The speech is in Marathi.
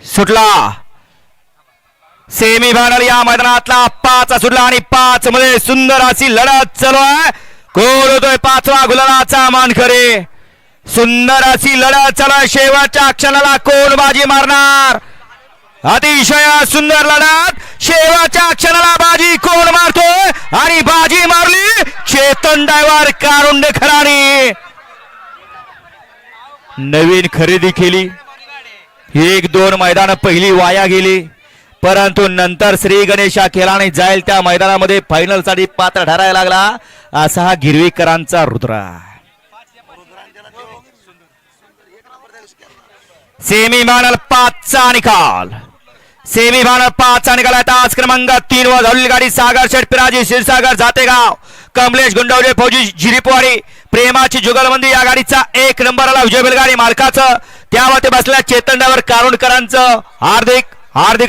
सुटला. सेमी फायनल या मैदानातला पाच सुटला आणि पाच मध्ये सुंदर अशी लढत चालू आहे. कोण होतोय पाचवा गुलालाचा खरे सुंदर अशी लढत चालू आहे. शेवटच्या क्षणाला कोण बाजी मारणार. अतिशय सुंदर लढत. शेवटच्या क्षणाला बाजी कोण मारतोय आणि बाजी मारली चेतन डायवर कारुंड खराने नवीन खरेदी केली. एक दोन मैदान पहिली वाया गेली. परंतु नंतर श्री गणेशा खेळाने जाईल त्या मैदानामध्ये फायनलसाठी पात्र ठरायला लागला. असा हा गिरवीकरांचा रुद्रा. सेमी फायनल पाचचा निकाल. सेमी फायनल पाचचा निकाल आता आज क्रमांक तीन वर झालेली गाडी सागर शेठ पिराजी क्षीरसागर जातेगाव कमलेश गुंडवले फौजी जिरीपवाडी प्रेमाची जुगलबंदी या गाडीचा एक नंबर आला विजय बैलगाडी मालकाचं त्यामध्ये बसल्या चेतन डायवर हार्दिक हार्दिक